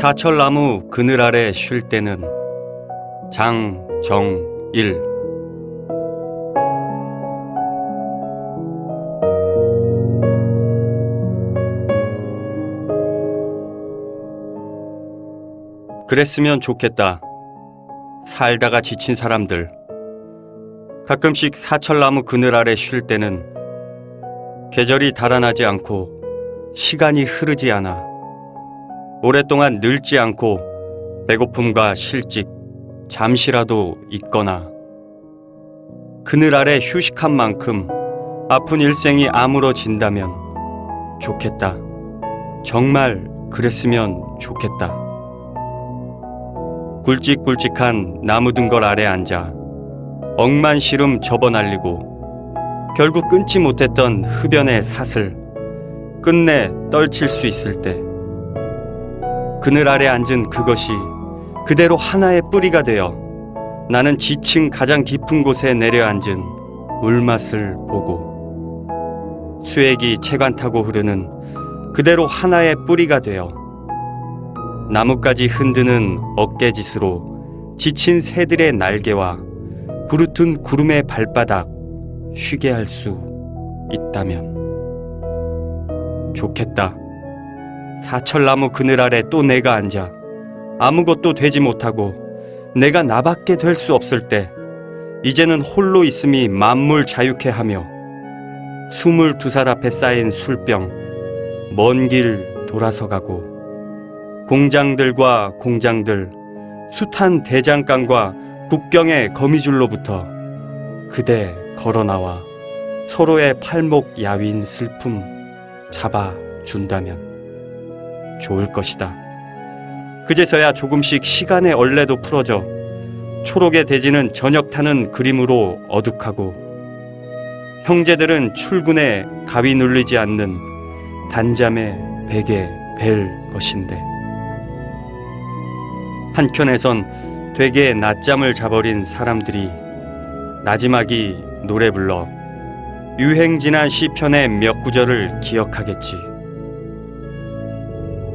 사철나무 그늘 아래 쉴 때는 장정일 그랬으면 좋겠다. 살다가 지친 사람들. 가끔씩 사철나무 그늘 아래 쉴 때는 계절이 달아나지 않고 시간이 흐르지 않아 오랫동안 늙지 않고 배고픔과 실직 잠시라도 있거나 그늘 아래 휴식한 만큼 아픈 일생이 아물어진다면 좋겠다. 정말 그랬으면 좋겠다. 굵직굵직한 나무 등걸 아래 앉아 억만 시름 접어 날리고 결국 끊지 못했던 흡연의 사슬 끝내 떨칠 수 있을 때 그늘 아래 앉은 그것이 그대로 하나의 뿌리가 되어 나는 지층 가장 깊은 곳에 내려앉은 물맛을 보고 수액이 채관 타고 흐르는 그대로 하나의 뿌리가 되어 나뭇가지 흔드는 어깨짓으로 지친 새들의 날개와 부르튼 구름의 발바닥 쉬게 할 수 있다면 좋겠다. 사철나무 그늘 아래 또 내가 앉아 아무것도 되지 못하고 내가 나밖에 될 수 없을 때 이제는 홀로 있음이 만물 자유케 하며 스물두 살 앞에 쌓인 술병 먼 길 돌아서 가고 공장들과 공장들 숱한 대장간과 국경의 거미줄로부터 그대 걸어 나와 서로의 팔목 야윈 슬픔 잡아 준다면 좋을 것이다. 그제서야 조금씩 시간의 얼레도 풀어져 초록의 대지는 저녁 타는 그림으로 어둑하고 형제들은 출근에 가위 눌리지 않는 단잠의 베개 벨 것인데 한켠에선 되게 낮잠을 자버린 사람들이 나지막이 노래 불러 유행 지난 시편의 몇 구절을 기억하겠지.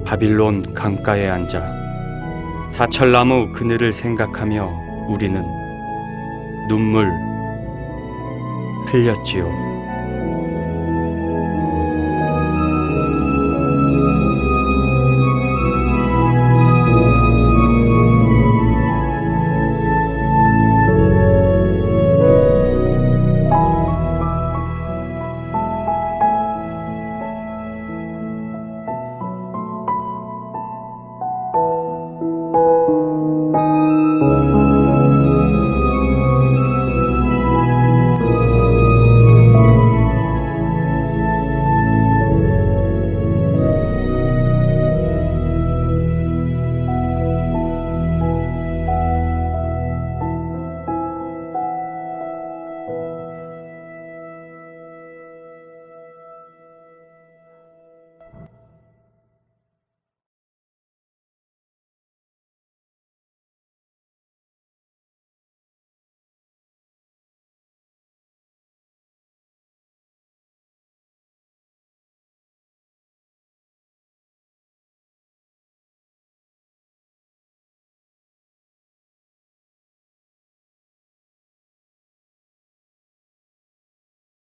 바빌론 강가에 앉아 사철나무 그늘을 생각하며 우리는 눈물 흘렸지요.